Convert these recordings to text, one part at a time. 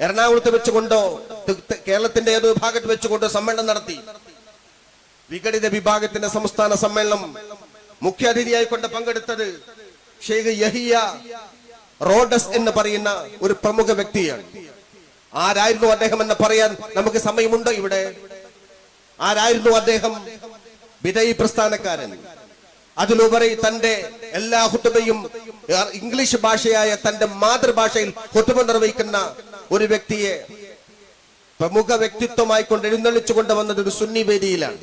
എറണാകുളത്ത് വെച്ചുകൊണ്ടോ കേരളത്തിന്റെ ഏതോ ഭാഗത്ത് വെച്ചുകൊണ്ടോ സമ്മേളനം നടത്തി. വിഘടിത വിഭാഗത്തിന്റെ സംസ്ഥാന സമ്മേളനം മുഖ്യാതിഥിയായി കൊണ്ട് പങ്കെടുത്തത് യഹിയ റോഡസ് എന്ന് പറയുന്ന ഒരു പ്രമുഖ വ്യക്തിയാണ്. ആരായിരുന്നു അദ്ദേഹം എന്ന് പറയാൻ നമുക്ക് സമയമുണ്ടോ ഇവിടെ? ആരായിരുന്നു അദ്ദേഹം? വിധയി പ്രസ്ഥാനക്കാരൻ. അതിലുപരി തന്റെ എല്ലാ ഹുത്തുബയും ഇംഗ്ലീഷ് ഭാഷയായ തന്റെ മാതൃഭാഷയിൽ ഹുത്തുബ നിർവഹിക്കുന്ന ഒരു വ്യക്തിയെ പ്രമുഖ വ്യക്തിത്വമായി കൊണ്ട് എഴുന്നള്ളിച്ചു കൊണ്ടുവന്നത് ഒരു സുന്നി വേദിയിലാണ്.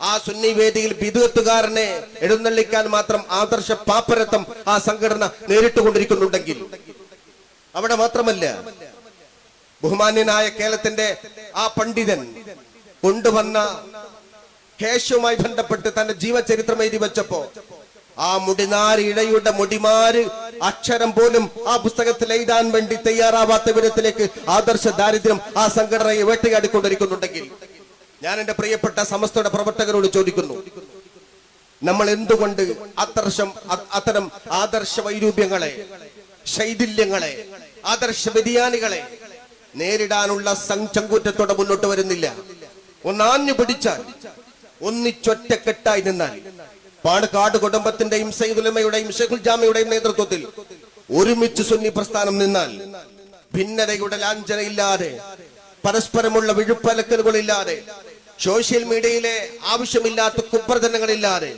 ആ സുന്നി വേദിയിൽ ബിദുവത്തുകാരനെ എഴുന്നള്ളിക്കാൻ മാത്രം ആദർശ പാപ്പരത്വം ആ സംഘടന നേരിട്ടുകൊണ്ടിരിക്കുന്നുണ്ടെങ്കിൽ അവിടെ മാത്രമല്ല ബഹുമാന്യനായ കേരളത്തിന്റെ ആ പണ്ഡിതൻ കൊണ്ടുവന്ന കേശവുമായി ബന്ധപ്പെട്ട് തന്റെ ജീവചരിത്രം എഴുതി വെച്ചപ്പോ ആ മുടിനാരി ഇഴയുടെ മുടിമാര് അക്ഷരം പോലും ആ പുസ്തകത്തിൽ എഴുതാൻ വേണ്ടി തയ്യാറാവാത്ത വിധത്തിലേക്ക് ആദർശ ദാരിദ്ര്യം ആ സംഘടനയെ വേട്ടയാടിക്കൊണ്ടിരിക്കുന്നുണ്ടെങ്കിൽ ഞാൻ എന്റെ പ്രിയപ്പെട്ട സമസ്തയുടെ പ്രവർത്തകരോട് ചോദിക്കുന്നു. നമ്മൾ എന്തുകൊണ്ട് അത്തർശം അത്തരം ആദർശ വൈരൂപ്യങ്ങളെ ശൈഥില്യങ്ങളെ ആദർശ വ്യതിയാനികളെ നേരിടാനുള്ള സംചങ്കൂറ്റത്തോടെ മുന്നോട്ട് വരുന്നില്ല. ഒന്നാഞ്ഞു പിടിച്ചാൽ ഒന്നിച്ചൊറ്റക്കെട്ടായി നിന്നാൽ പാണക്കാട് കുടുംബത്തിന്റെയും സൈദുലമയുടെയും ഷെഖുൽ ജാമയുടെയും നേതൃത്വത്തിൽ ഒരുമിച്ച് സുന്നി പ്രസ്ഥാനം നിന്നാൽ ഭിന്നതയുടെ ലാഞ്ചനയില്ലാതെ പരസ്പരമുള്ള വിഴുപ്പലക്കലുകളില്ലാതെ സോഷ്യൽ മീഡിയയിലെ ആവശ്യമില്ലാത്ത കുപ്രചനങ്ങളില്ലാതെ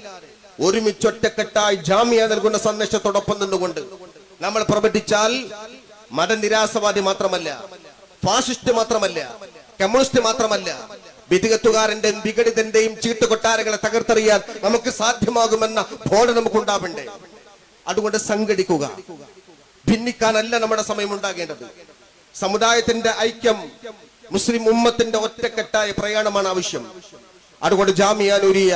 ഒരുമിച്ചൊറ്റക്കെട്ടായി ജാമ്യ നൽകുന്ന സന്ദേശത്തോടൊപ്പം നിന്നുകൊണ്ട് നമ്മൾ പ്രവർത്തിച്ചാൽ മതനിരാസവാദി മാത്രമല്ല ഫാസിസ്റ്റ് മാത്രമല്ല കമ്മ്യൂണിസ്റ്റ് മാത്രമല്ല വിധികത്തുകാരന്റെയും വിഘടിതന്റെയും ചീട്ടുകൊട്ടാരങ്ങളെ തകർത്തെറിയാൻ നമുക്ക് സാധ്യമാകുമെന്ന ബോധ നമുക്ക് ഉണ്ടാവണ്ടേ അതുകൊണ്ട് സംഘടിക്കുക. ഭിന്നിക്കാനല്ല നമ്മുടെ സമയം ഉണ്ടാകേണ്ടത് സമുദായത്തിന്റെ ഐക്യം മുസ്ലിം ഉമ്മത്തിന്റെ ഒറ്റക്കെട്ടായ പ്രയാണമാണ് ആവശ്യം. അതുകൊണ്ട് ജാമിയാനുരിയ